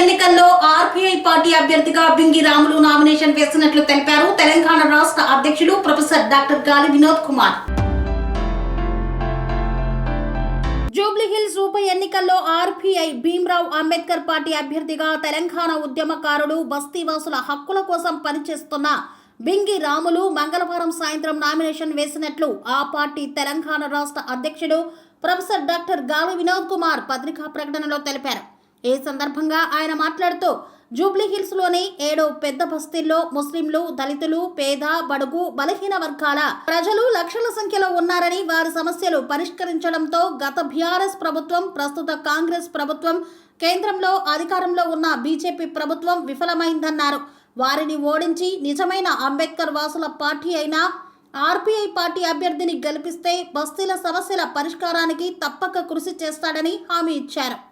ఎన్నికల్లో RPI party అభ్యర్థిగా Bingi Ramulu nomination వేస్తున్నట్లు తెలిపారు. తెలంగాణ రాష్ట్ర అధ్యక్షులు ప్రొఫెసర్ డాక్టర్ గాలి వినోద్ కుమార్. జూబ్లీహిల్స్ ఉప ఎన్నికల్లో ఆర్పీఐ భీమ్రావ్ అంబేద్కర్ పార్టీ అభ్యర్థిగా తెలంగాణ ఉద్యమకారుడు బస్తీవాసుల హక్కుల కోసం పనిచేస్తున్న బింగి రాములు మంగళవారం సాయంత్రం నామినేషన్ వేసినట్లు ఆ పార్టీ తెలంగాణ రాష్ట్ర అధ్యక్షుడు ప్రొఫెసర్ డాక్టర్ గాలి వినోద్ కుమార్ పత్రికా ప్రకటనలో తెలిపారు. ఈ సందర్భంగా ఆయన మాట్లాడుతూ జూబ్లీహిల్స్లోని ఏడు పెద్ద బస్తీల్లో ముస్లింలు దళితులు పేద బడుగు బలహీన వర్గాల ప్రజలు లక్షల సంఖ్యలో ఉన్నారని వారి సమస్యలు పరిష్కరించడంతో గత బీఆర్ఎస్ ప్రభుత్వం ప్రస్తుత కాంగ్రెస్ ప్రభుత్వం కేంద్రంలో అధికారంలో ఉన్న బీజేపీ ప్రభుత్వం విఫలమైందన్నారు. వారిని ఓడించి నిజమైన అంబేద్కర్ వాసుల పార్టీ అయిన ఆర్పీఐ పార్టీ అభ్యర్థిని గెలిపిస్తే బస్తీల సమస్యల పరిష్కారానికి తప్పక కృషి చేస్తాడని హామీ ఇచ్చారు.